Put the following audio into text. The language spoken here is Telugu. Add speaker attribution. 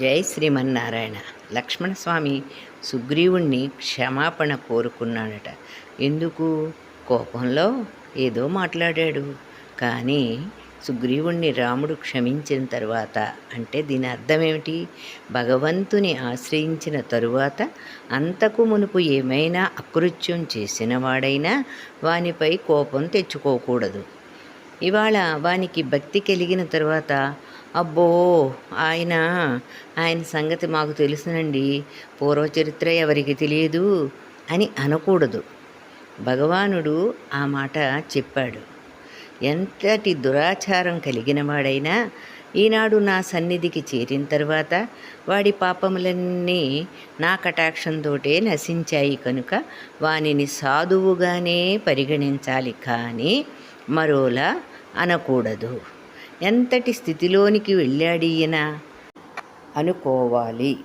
Speaker 1: జై శ్రీమన్నారాయణ. లక్ష్మణస్వామి సుగ్రీవుణ్ణి క్షమాపణ కోరుకున్నాడట. ఎందుకు? కోపంలో ఏదో మాట్లాడాడు. కానీ సుగ్రీవుణ్ణి రాముడు క్షమించిన తరువాత అంటే దీని అర్థం ఏమిటి భగవంతుని ఆశ్రయించిన తరువాత అంతకు మునుపు ఏమైనా అకృత్యం చేసిన వాడైనా వానిపై కోపం తెచ్చుకోకూడదు. ఇవాళ వానికి భక్తి కలిగిన తర్వాత అబ్బో ఆయన ఆయన సంగతి మాకు తెలుసునండి. పూర్వచరిత్ర ఎవరికి తెలియదు అని అనకూడదు. భగవానుడు ఆ మాట చెప్పాడు. ఎంతటి దురాచారం కలిగిన వాడైనా ఈనాడు నా సన్నిధికి చేరిన తర్వాత వాడి పాపములన్నీ నా కటాక్షంతోటే నశించాయి కనుక వానిని సాధువుగానే పరిగణించాలి. కానీ మరోలా అనకూడదు. ఎంతటి స్థితిలోనికి వెళ్ళాడీయన? అనుకోవాలి.